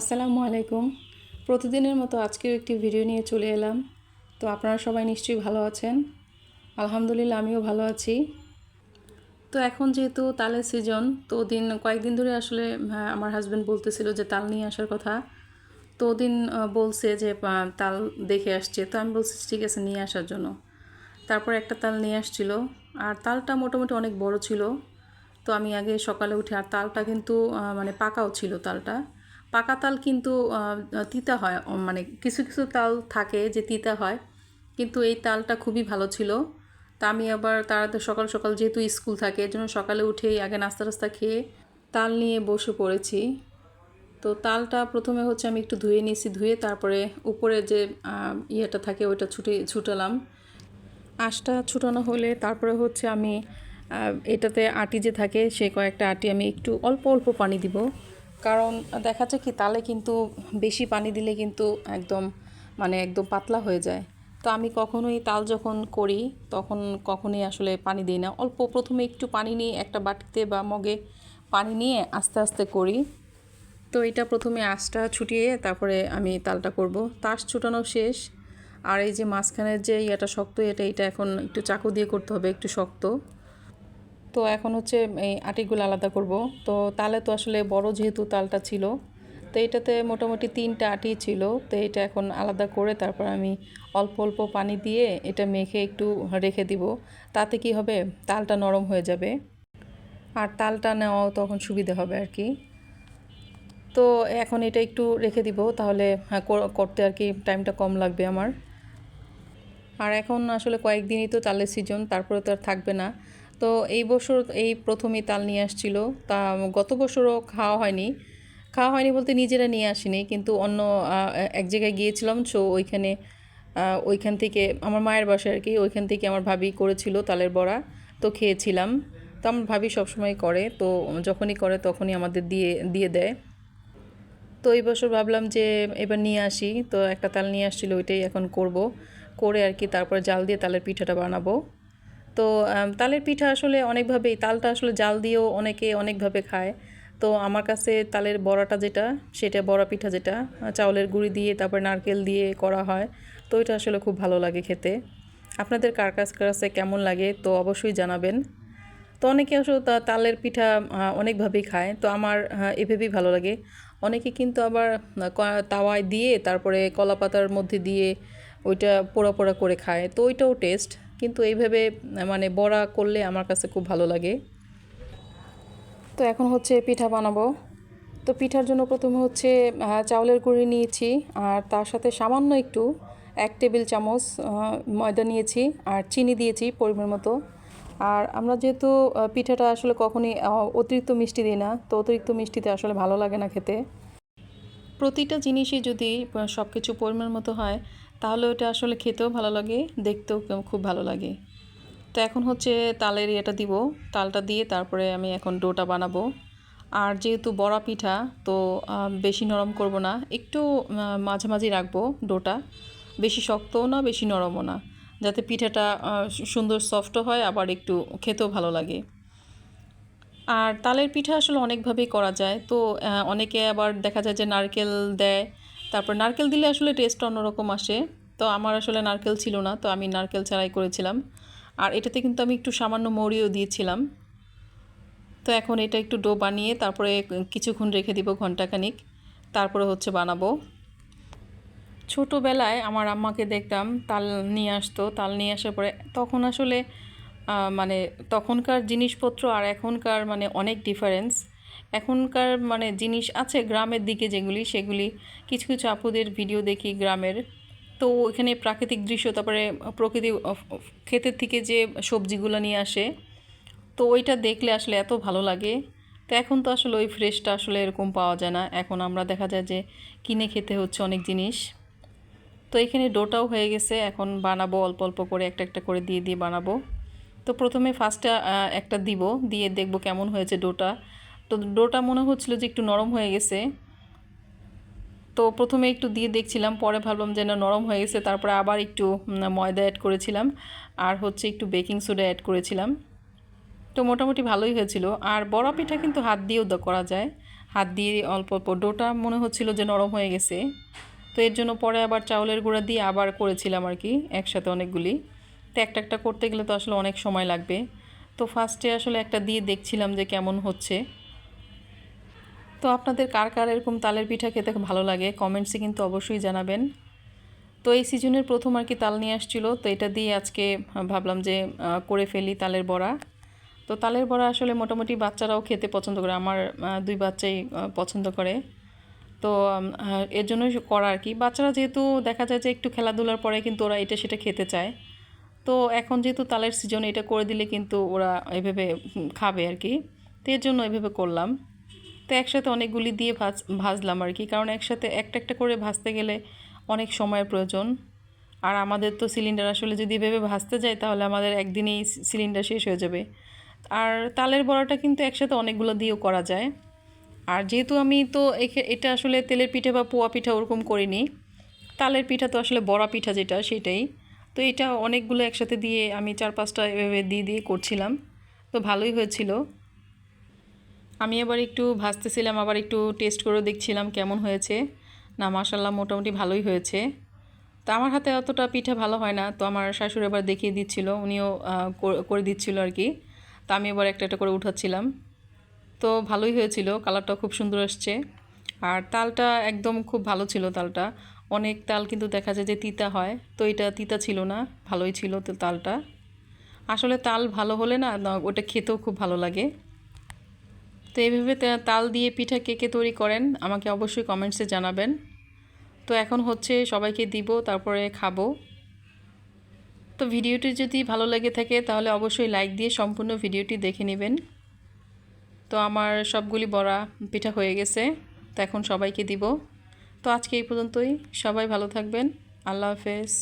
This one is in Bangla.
আসসালামু আলাইকুম। প্রতিদিনের মতো আজকেও একটি ভিডিও নিয়ে চলে এলাম। তো আপনারা সবাই নিশ্চয়ই ভালো আছেন। আলহামদুলিল্লাহ, আমিও ভালো আছি। তো এখন যেহেতু তালের সিজন তো দিন, কয়েকদিন ধরে আসলে আমার হাজব্যান্ড বলতেছিল যে তাল নিয়ে আসার কথা। তো দিন বলছে যে তাল দেখে আসছে। তো আমি বলছি, ঠিক আছে, নিয়ে আসার জন্য। তারপর একটা তাল নিয়ে আসছিল। আর তালটা মোটামুটি অনেক বড় ছিল। তো আমি আগে সকালে উঠে, আর তালটা কিন্তু মানে পাকাও ছিল তালটা। পাকা তাল কিন্তু তিতা হয়। মানে কিছু কিছু তাল থাকে যে তিতা হয়। কিন্তু এই তালটা খুবই ভালো ছিল। তা আমি আবার তাড়াতাড়ি সকাল সকাল যেহেতু স্কুল থাকে এর জন্য সকালে উঠেই আগে নাস্তা, টাস্তা খেয়ে তাল নিয়ে বসে পড়েছি। তো তালটা প্রথমে হচ্ছে আমি একটু ধুয়ে নিয়েছি, ধুয়ে তারপরে উপরে যে ইয়েটা থাকে ওইটা ছুটে, ছুটালাম। আঁশটা ছুটানো হলে তারপরে হচ্ছে আমি এটাতে আটি যে থাকে, সে কয়েকটা আটি আমি একটু অল্প অল্প পানি দিব। কারণ দেখা যায় কি, তালে কিন্তু বেশি পানি দিলে কিন্তু একদম মানে একদম পাতলা হয়ে যায়। তো আমি কখনোই তাল যখন করি, তখন কখনোই আসলে পানি দিই না। অল্প প্রথমে একটু পানি নিয়ে একটা বাটিতে বা মগে পানি নিয়ে আস্তে আস্তে করি। তো এটা প্রথমে আঁশটা ছুটিয়ে তারপরে আমি তালটা করব। তাস ছুটানো শেষ। আর এই যে মাঝখানের যে ইয়েটা শক্ত, এটা এটা এখন একটু চাকু দিয়ে করতে হবে, একটু শক্ত। তো এখন হচ্ছে এই আটিগুলো আলাদা করব। তো তালে তো আসলে বড় যেহেতু তালটা ছিল তো এটাতে মোটামুটি তিনটা আটি ছিল তো এটা এখন আলাদা করে তারপর আমি অল্প অল্প পানি দিয়ে এটা মেখে একটু রেখে দিব। তাতে কি হবে? তালটা নরম হয়ে যাবে। আর তালটা নেওয়াও তখন সুবিধা হবে আর কি। তো এখন এটা একটু রেখে দিব তাহলে হ্যাঁ, করতে আর কি টাইমটা কম লাগবে আমার। আর এখন আসলে কয়েকদিনই তো তালের সিজন তারপরে তো আর থাকবে না। তো এই বছর এই প্রথমেই তাল নিয়ে আসছিল। তা গত বছরও খাওয়া হয়নি। খাওয়া হয়নি বলতে নিজেরা নিয়ে আসিনি, কিন্তু অন্য এক জায়গায় গিয়েছিলাম সো ওইখানে ওইখান থেকে আমার মায়ের বাসায় আর কি, ওইখান থেকে আমার ভাবি করেছিল তালের বড়া, তো খেয়েছিলাম। তো আমার ভাবি সবসময় করে, তো যখনই করে তখনই আমাদের দিয়ে দিয়ে দেয়। তো এই বছর ভাবলাম যে এবার নিয়ে আসি, তো একটা তাল নিয়ে আসছিল, ওইটাই এখন করব। করে আর কি তারপরে জাল দিয়ে তালের পিঠাটা বানাবো। তো তালের পিঠা আসলে অনেকভাবেই, তালটা আসলে জাল দিয়েও অনেকে অনেকভাবে খায়। তো আমার কাছে তালের বড়াটা যেটা, সেটা বড়া পিঠা যেটা চাউলের গুঁড়ি দিয়ে, তারপরে নারকেল দিয়ে করা হয়। তো এটা আসলে খুব ভালো লাগে খেতে। আপনাদের কার কাছ কেমন লাগে, তো অবশ্যই জানাবেন। তো অনেকে আসলে তা- তালের পিঠা অনেকভাবেই খায়। তো আমার এভাবেই ভালো লাগে। অনেকে কিন্তু আবার তাওয়ায় দিয়ে, তারপরে কলা পাতার মধ্যে দিয়ে ওইটা পোড়া পোড়া করে খায়। তো ওইটাও টেস্ট। কিন্তু এইভাবে মানে বড়া করলে আমার কাছে খুব ভালো লাগে। তো এখন হচ্ছে পিঠা বানাবো। তো পিঠার জন্য প্রথমে হচ্ছে চাউলের গুঁড়ি নিয়েছি আর তার সাথে সামান্য একটু, এক টেবিল চামচ ময়দা নিয়েছি আর চিনি দিয়েছি পরিমাণ মতো। আর আমরা যেহেতু পিঠাটা আসলে কখনই অতিরিক্ত মিষ্টি দিই না, তো অতিরিক্ত মিষ্টিতে আসলে ভালো লাগে না খেতে। প্রতিটা জিনিসই যদি সব কিছু পরিমাণ মতো হয় তাহলে ওটা আসলে খেতেও ভালো লাগে, দেখতেও খুব ভালো লাগে। তো এখন হচ্ছে তালের ইয়েটা দিব, তালটা দিয়ে তারপরে আমি এখন ডোটা বানাবো। আর যেহেতু বড়া পিঠা, তো বেশি নরম করব না, একটু মাঝামাঝি রাখব ডোটা। বেশি শক্তও না, বেশি নরমও না, যাতে পিঠাটা সুন্দর সফটও হয়, আবার একটু খেতেও ভালো লাগে। আর তালের পিঠা আসলে অনেকভাবেই করা যায়, তো অনেকে আবার দেখা যায় যে নারকেল দেয় তারপর নারকেল দিলে আসলে টেস্ট অন্যরকম আসে। তো আমার আসলে নারকেল ছিল না, তো আমি নারকেল ছাড়াই করেছিলাম। আর এটাতে কিন্তু আমি একটু সামান্য মরিও দিয়েছিলাম। তো এখন এটা একটু ডো বানিয়ে তারপরে কিছুক্ষণ রেখে দিব ঘন্টাখানিক, তারপরে হচ্ছে বানাবো। ছোটোবেলায় আমার আম্মাকে দেখতাম তাল নিয়ে আসতো, তাল নিয়ে আসার পরে তখন আসলে মানে তখনকার জিনিসপত্র আর এখনকার মানে অনেক ডিফারেন্স এখনকার মানে জিনিস আছে গ্রামের দিকে যেগুলি, সেগুলি কিছু কিছু আপুদের ভিডিও দেখি গ্রামের। তো এখানে প্রাকৃতিক দৃশ্য, তারপরে প্রকৃতি ক্ষেতের থেকে যে সবজিগুলো নিয়ে আসে, তো ওইটা দেখলে আসলে এত ভালো লাগে। তো এখন তো আসলে ওই ফ্রেশটা আসলে এরকম পাওয়া যায় না। এখন আমরা দেখা যায় যে কিনে খেতে হচ্ছে অনেক জিনিস। তো এখানে ডোটাও হয়ে গেছে, এখন বানাবো অল্প অল্প করে, একটা একটা করে দিয়ে দিয়ে বানাবো। তো প্রথমে ফার্স্টে একটা দিব, দিয়ে দেখব কেমন হয়েছে ডোটা। তো ডোটা মনে হচ্ছিল যে একটু নরম হয়ে গেছে। তো প্রথমে একটু দিয়ে দেখছিলাম, পরে ভাবলাম যেন নরম হয়ে গেছে, তারপরে আবার একটু ময়দা অ্যাড করেছিলাম। আর হচ্ছে একটু বেকিং সোডা অ্যাড করেছিলাম। তো মোটামুটি ভালোই হয়েছিল। আর বড়া পিঠা কিন্তু হাত দিয়েও করা যায়। হাত দিয়ে অল্প অল্প, ডোটা মনে হচ্ছিল যে নরম হয়ে গেছে। তো এর জন্য পরে আবার চাউলের গুঁড়া দিয়ে আবার করেছিলাম আর কি, একসাথে অনেকগুলি। তো একটা একটা করতে গেলে তো আসলে অনেক সময় লাগবে। তো ফার্স্টে আসলে একটা দিয়ে দেখছিলাম যে কেমন হচ্ছে। তো আপনাদের কার কার এরকম তালের পিঠা খেতে ভালো লাগে? কমেন্টসে কিন্তু অবশ্যই জানাবেন। তো এই সিজনের প্রথম আর কি তাল নিয়ে আসছিল, তো এটা দিয়ে আজকে ভাবলাম যে করে ফেলি তালের বড়া। তো তালের বড়া আসলে মোটামুটি বাচ্চারাও খেতে পছন্দ করে, আমার দুই বাচ্চাই পছন্দ করে। তো এর জন্যই করা আর কি। বাচ্চারা যেহেতু দেখা যায় যে একটু খেলাধুলার পরে কিন্তু ওরা এটা সেটা খেতে চায়। তো এখন যেহেতু তালের সিজন, এটা করে দিলে কিন্তু ওরা এভাবে খাবে আর কি। তো এর জন্য এভাবে করলাম। তো একসাথে অনেকগুলি দিয়ে ভাজ, ভাজলাম আর কি। কারণ একসাথে একটা একটা করে ভাজতে গেলে অনেক সময়ের প্রয়োজন। আর আমাদের তো সিলিন্ডার আসলে যদি এভাবে ভাজতে যাই তাহলে আমাদের একদিনেই সিলিন্ডার শেষ হয়ে যাবে। আর তালের বড়াটা কিন্তু একসাথে অনেকগুলো দিয়েও করা যায়। আর যেহেতু আমি তো এটা আসলে তেলের পিঠা বা পোয়া পিঠা ওরকম করিনি, তালের পিঠা তো আসলে বড়া পিঠা যেটা, সেটাই। তো এটা অনেকগুলো একসাথে দিয়ে আমি চার পাঁচটা এভাবে দিয়ে দিয়ে করছিলাম। তো ভালোই হয়েছিল। আমি আবার একটু ভাজতেছিলাম আবার একটু টেস্ট করে দেখছিলাম কেমন হয়েছে। না মাসাল্লাহ মোটামুটি ভালোই হয়েছে। তো আমার হাতে অতটা পিঠা ভালো হয় না তো আমার শাশুড়ি আবার দেখিয়ে দিচ্ছিল উনিও করে- দিচ্ছিল আর কি। তো আমি আবার একটা একটা করে উঠাচ্ছিলাম। তো ভালোই হয়েছিল কালারটা খুব সুন্দর আসছে। আর তালটা একদম খুব ভালো ছিল তালটা। অনেক তাল কিন্তু দেখা যায় যে তিতা হয় তো এটা তিতা ছিল না ভালোই ছিল তো তালটা। আসলে তাল ভালো হলে না, ওটা খেতেও খুব ভালো লাগে। তো এইভাবে তাল দিয়ে পিঠা কে কে তৈরি করেন, আমাকে অবশ্যই কমেন্টসে জানাবেন। তো এখন হচ্ছে সবাইকে দিব, তারপরে খাব। তো ভিডিওটি যদি ভালো লেগে থাকে, তাহলে অবশ্যই লাইক দিয়ে সম্পূর্ণ ভিডিওটি দেখে নেবেন। তো আমার সবগুলি বড়া পিঠা হয়ে গেছে, তো এখন সবাইকে দিব। তো আজকে এই পর্যন্তই, সবাই ভালো থাকবেন, আল্লাহ হাফেজ।